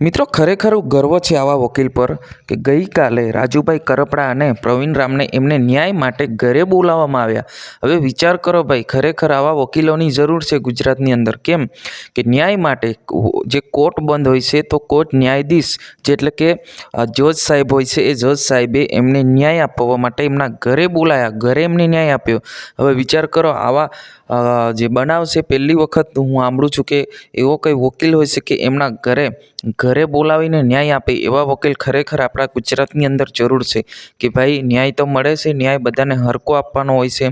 મિત્રો, ખરેખર ગર્વ છે આવા વકીલ પર કે ગઈકાલે રાજુભાઈ કરપડા અને પ્રવીણ રામને એમને ન્યાય માટે ઘરે બોલાવવામાં આવ્યા. હવે વિચાર કરો ભાઈ, ખરેખર આવા વકીલોની જરૂર છે ગુજરાતની અંદર. કેમ કે ન્યાય માટે જે કોર્ટ બંધ હોય છે, તો કોર્ટ ન્યાયાધીશ જે એટલે કે જજ સાહેબ હોય છે, એ જજ સાહેબે એમને ન્યાય આપવા માટે એમના ઘરે બોલાયા, ઘરે એમને ન્યાય આપ્યો. હવે વિચાર કરો, આવા જે બનાવ છે, પહેલી વખત હું સાંભળું છું કે એવો કંઈ વકીલ હોય છે કે એમના ઘરે ઘરે બોલાવીને ન્યાય આપે એવા વકીલ ખરેખર આપણા ગુજરાતની અંદર જરૂર છે કે ભાઈ ન્યાય તો મળે છે, ન્યાય બધાને હરકો આપવાનો હોય છે.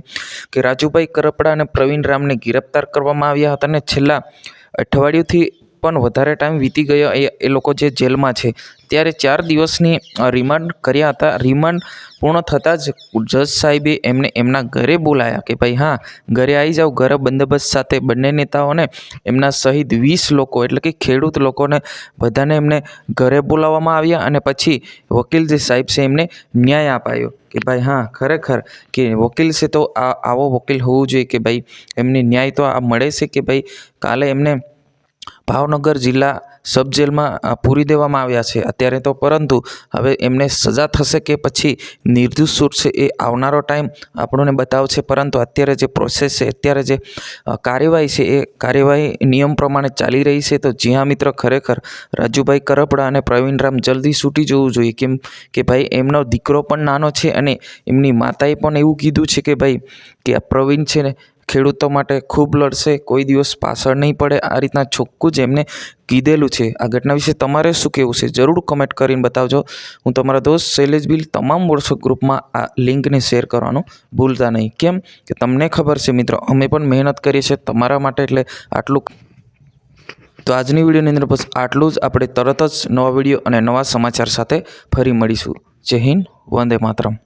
કે રાજુભાઈ કરપડા અને પ્રવીણ રામને ગિરફ્તાર કરવામાં આવ્યા હતા અને છેલ્લા અઠવાડિયુંથી પણ વધારે ટાઈમ વીતી ગયો એ એ લોકો જે જેલમાં છે. ત્યારે ચાર દિવસની રિમાન્ડ કર્યા હતા. રિમાન્ડ પૂર્ણ થતાં જ જજ સાહેબે એમને એમના ઘરે બોલાયા કે ભાઈ, હા, ઘરે આવી જાઓ. ઘરે બંદોબસ્ત સાથે બંને નેતાઓને એમના સહિત વીસ લોકો એટલે કે ખેડૂત લોકોને બધાને એમને ઘરે બોલાવવામાં આવ્યા અને પછી વકીલ જે સાહેબ છે એમને ન્યાય અપાયો કે ભાઈ, હા, ખરેખર કે વકીલ છે તો આ, આવો વકીલ હોવું જોઈએ કે ભાઈ, એમને ન્યાય તો આ મળે છે કે ભાઈ, કાલે એમને ભાવનગર જિલ્લા સબ જેલમાં પૂરી દેવામાં આવ્યા છે. અત્યારે તો પરંતુ હવે એમને સજા થશે કે પછી નિર્દોષ છૂટશે એ આવનારો ટાઈમ આપણને બતાવશે. પરંતુ અત્યારે જે પ્રોસેસ છે, અત્યારે જે કાર્યવાહી છે એ કાર્યવાહી નિયમ પ્રમાણે ચાલી રહી છે. તો જ્યાં મિત્ર, ખરેખર રાજુભાઈ કરપડા અને પ્રવીણ રામ જલ્દી છૂટી જવું જોઈએ. કેમ કે ભાઈ એમનો દીકરો પણ નાનો છે અને એમની માતાએ પણ એવું કીધું છે કે ભાઈ, કે આ પ્રવીણ છે ને ખેડૂતો માટે ખૂબ લડશે, કોઈ દિવસ પાછળ નહીં પડે. આ રીતના ચોખ્ખું જ એમને કીધેલું છે. આ ઘટના વિશે તમારે શું કહેવું છે? જરૂર કમેન્ટ કરીને બતાવજો. હું તમારા દોસ્ત શૈલેષ બિલ તમામ વોટ્સઅપ ગ્રુપમાં આ લિંકને શેર કરવાનું ભૂલતા નહીં. કેમ કે તમને ખબર છે મિત્રો, અમે પણ મહેનત કરીએ છીએ તમારા માટે એટલે આટલું તો આજની વિડીયોની અંદર બસ આટલું જ. આપણે તરત જ નવા વીડિયો અને નવા સમાચાર સાથે ફરી મળીશું. જય હિન્દ, વંદે માતરમ.